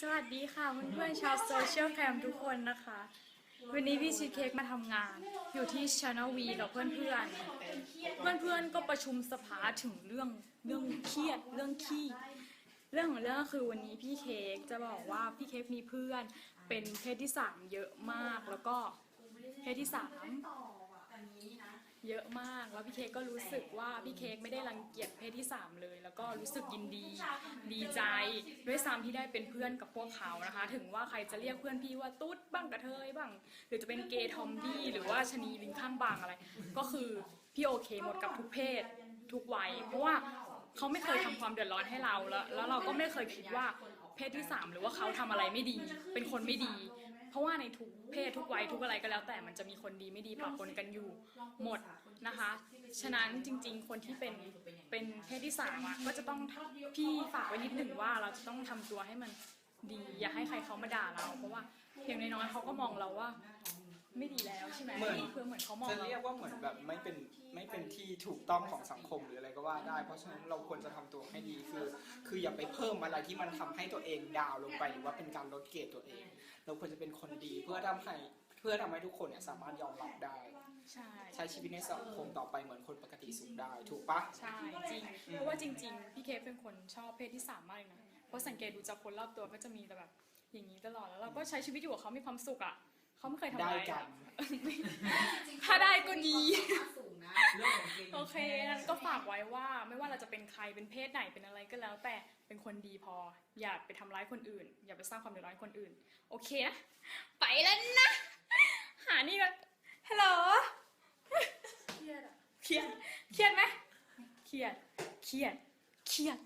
สวัสดีค่ะเพื่อนๆชาวโซเชียลแคมทุกคนนะคะ วันนี้พี่ชีเค้กมาทำงาน อยู่ที่ช n น l V กับเพื่อนๆ เพื่อนๆก็ประชุมสภาถึงเรื่องเรื่องเครียดเรื่องขี้ เรื่องของเรื่องก็คือวันนี้พี่เค้กจะบอกว่าพี่เค้กมีเพื่อน เป็นเพศที่สามเยอะมากแล้วก็เพศที่สาม เยอะมาก แล้วพี่เค้กก็รู้สึกว่าพี่เค้กไม่ได้รังเกียจเพศที่ 3 เลย แล้วก็รู้สึกยินดีดีใจ ด้วยซ้ำที่ได้เป็นเพื่อนกับพวกเขานะคะ ถึงว่าใครจะเรียกเพื่อนพี่ว่าตุ๊ดบ้างกระเทยบ้าง หรือจะเป็นเกย์ทอมดี้หรือว่าชะนีลิงข้างบางอะไร ก็คือพี่โอเคหมดกับทุกเพศทุกวัยเพราะว่าเขาไม่เคยทำความเดือดร้อนให้เราแล้ว แล้วเราก็ไม่เคยคิดว่าเพศที่ 3 หรือว่าเขาทำอะไรไม่ดี เป็นคนไม่ดี เพราะว่าในทุกเพศทุกวัยทุกอะไรก็แล้ว แต่มันจะมีคนดีไม่ดีปะปนกันอยู่หมดนะคะ ฉะนั้นจริง ๆ คนที่เป็นเป็นเพศที่สามอะก็จะต้องพี่ฝากไว้นิดหนึ่งว่าเราจะต้องทำตัวให้มันดีอย่าให้ใครเขามาด่าเรา เพราะว่าอย่างน้อยๆเขาก็มองเราว่า ไม่ดีแล้วใช่ไหมเหมือนเพื่อเหมือนเขามองจะเราเรียกว่าเหมือนแบบไม่เป็นไม่เป็นที่ถูกต้องของสังคมหรืออะไรก็ว่าได้ เพราะฉะนั้นเราควรจะทำตัวให้ดีคือ คืออย่าไปเพิ่มอะไรที่มันทำให้ตัวเองดาวน์ลงไปหรือว่าเป็นการลดเกรดตัวเอง เราควรจะเป็นคนดีเพื่อทำให้เพื่อทำให้ทุกคนเนี่ยสามารถยอมรับได้ ใช่ ใช้ชีวิตในสังคมต่อไปเหมือนคนปกติสุขได้ ถูกปะ ใช่จริงเพราะว่าจริง ๆ พี่เคฟเป็นคนชอบเพศที่สามมากเลยนะเพราะสังเกตดูจากคนรอบตัวก็จะมีแต่แบบ อย่างนี้ตลอดแล้วเราก็ใช้ชีวิตอยู่กับเขามีความสุขอะ เขาไม่เคยทำได้ร้ายกัอะนถ้าได้ก็ดี สูงนะโอเคนั้นก็ฝากไว้ว่าไม่ว่าเราจะเป็นใครเป็นเพศไหนเป็นอะไรก็แล้ว แต่เป็นคนดีพอ อย่าไปทำร้ายคนอื่น อย่าไปสร้างความเดือดร้อนให้คนอื่น โอเคนะไปแล้วนะ หานี่ก่อนฮัลโหลเครียดอะเครียดเครียดไหมเครียดเครียดเครียด